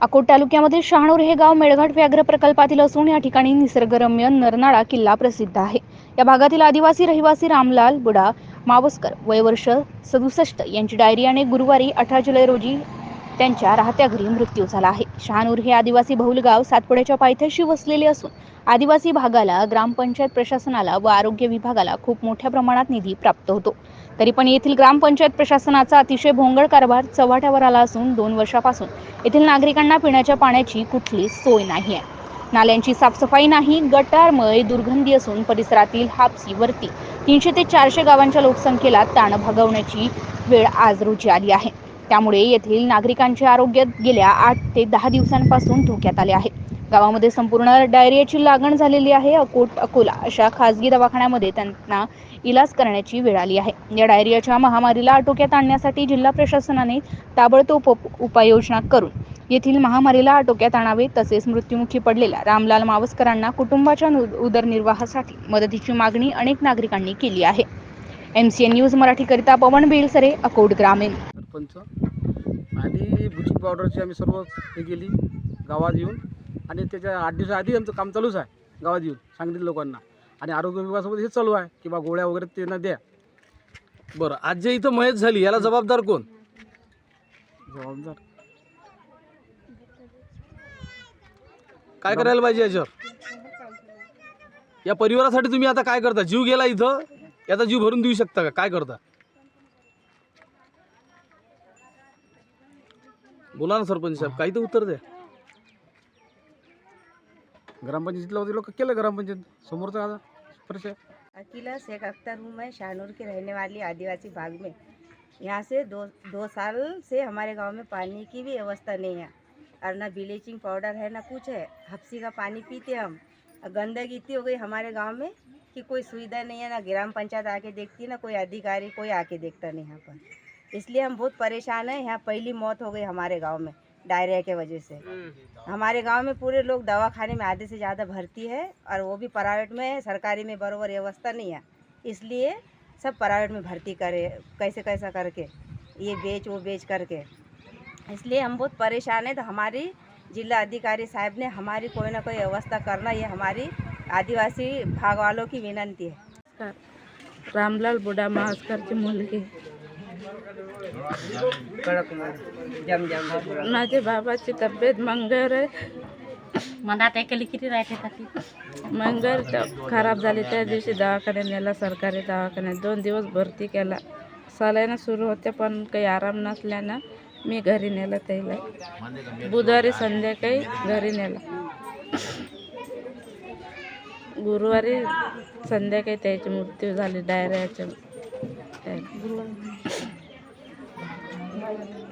अकोट तालुक्यामध्ये शहाणूर हे गाव मेळघाट व्याघ्र प्रकल्पातील असून या ठिकाणी निसर्गरम्य नरनाळा किल्ला प्रसिद्ध आहे. या भागातील आदिवासी रहिवासी रामलाल बुडा मावस्कर वयवर्ष सदुसष्ट यांची डायरियाने गुरुवारी अठरा जुलै रोजी त्यांच्या राहत्या घरी मृत्यू झाला आहे. शहानूर हे आदिवासी बहुल गाव सातपुड्याच्या पायथ्याशी वसलेले असून आदिवासी भागाला ग्रामपंचायत प्रशासनाला व आरोग्य विभागाला खूप मोठ्या प्रमाणात निधी प्राप्त होतो. तरी पण येथील ग्रामपंचायत प्रशासनाचा अतिशय भोंगळ कारभार चव्हाट्यावर आला असून दोन वर्षापासून येथील नागरिकांना पिण्याच्या पाण्याची कुठलीच सोय नाही आहे. नाल्यांची साफसफाई नाही गटारमय दुर्गंधी असून परिसरातील हापसी वरती तीनशे ते चारशे गावांच्या लोकसंख्येला ताण भागवण्याची वेळ आज रोजी आली आहे. त्यामुळे येथील नागरिकांचे आरोग्य गेल्या आठ ते दहा दिवसांपासून धोक्यात आले आहे. गावामध्ये संपूर्ण डायरियाची लागण झालेली आहे. अकोट अकोला अशा खासगी दवाखान्यामध्ये त्यांना इलाज करण्याची वेळ आली आहे. या डायरियाच्या महामारीला आटोक्यात आणण्यासाठी जिल्हा प्रशासनाने ताबडतोब उप- उपाययोजना करून येथील महामारीला आटोक्यात आणावे तसेच मृत्युमुखी पडलेल्या रामलाल मावस्करांना कुटुंबाच्या उदरनिर्वाहासाठी मदतीची मागणी अनेक नागरिकांनी केली आहे. एम सी एन न्यूज मराठीकरिता पवन बेलसरे अकोट ग्रामीण. सरपंच. आणि ब्लिचिंग पावडरची आम्ही सर्व हे केली गावात येऊन. आणि त्याच्या आठ दिवसा आधी आमचं काम चालूच आहे गावात येऊन सांगितलं लोकांना. आणि आरोग्य विभागासोबत हे चालू आहे की बा गोळ्या वगैरे त्यांना द्या. बरं आज जे इथं मयत झाली याला जबाबदार कोण? जबाबदार. काय करायला पाहिजे याच्यावर? या परिवारासाठी तुम्ही आता काय करता? जीव गेला इथं याचा जीव भरून देऊ शकता का? काय करता? बोला ना सरपंच साहेब काही तर उत्तर द्या. ग्रामपंचायतीला होते लोक केलं ग्रामपंचायत. समोरचा आता आहे. अकीला शेख अख्तर हूँ मैं शाहनूर की रहने वाली आदिवासी भाग में। यहाँ से दो दो साल से हमारे गाँव में पानी की भी व्यवस्था नहीं है। और ना ब्लीचिंग पाउडर है ना कुछ है। हफ्सी का पानी पीते हम। गंदगी इतनी हो गई हमारे गाँव में कि कोई सुविधा नहीं है ना ग्राम पंचायत आके देखती है ना कोई अधिकारी कोई आके देखता नहीं यहाँ पर। इसलिए हम बहुत परेशान हैं। यहाँ पहली मौत हो गई हमारे गाँव में डायरिया के वजह से। हमारे गाँव में पूरे लोग दवाखाने में आधे से ज़्यादा भर्ती है और वो भी प्राइवेट में है सरकारी में बरोबर व्यवस्था नहीं है। इसलिए सब प्राइवेट में भर्ती करे कैसे कैसा करके ये बेच वो बेच करके। इसलिए हम बहुत परेशान हैं। तो हमारी जिला अधिकारी साहब ने हमारी कोई ना कोई व्यवस्था करना ये हमारी आदिवासी भाग वालों की विनंती है। रामलाल बुडा मास्करची मुलगी माझ्या बाबाची तब्येत मंगर मनात ऐकली किती राहते का ती? मंगर त- खराब झाली त्या दिवशी दवाखान्यात नेला सरकारी दवाखान्यात. दोन दिवस भरती केला. सलाईनं सुरू होते पण काही आराम नसल्यानं मी घरी नेलं त्याला. बुधवारी संध्याकाळी घरी नेला. गुरुवारी संध्याकाळी त्याची मृत्यू झाली डायरियाच्या. 何?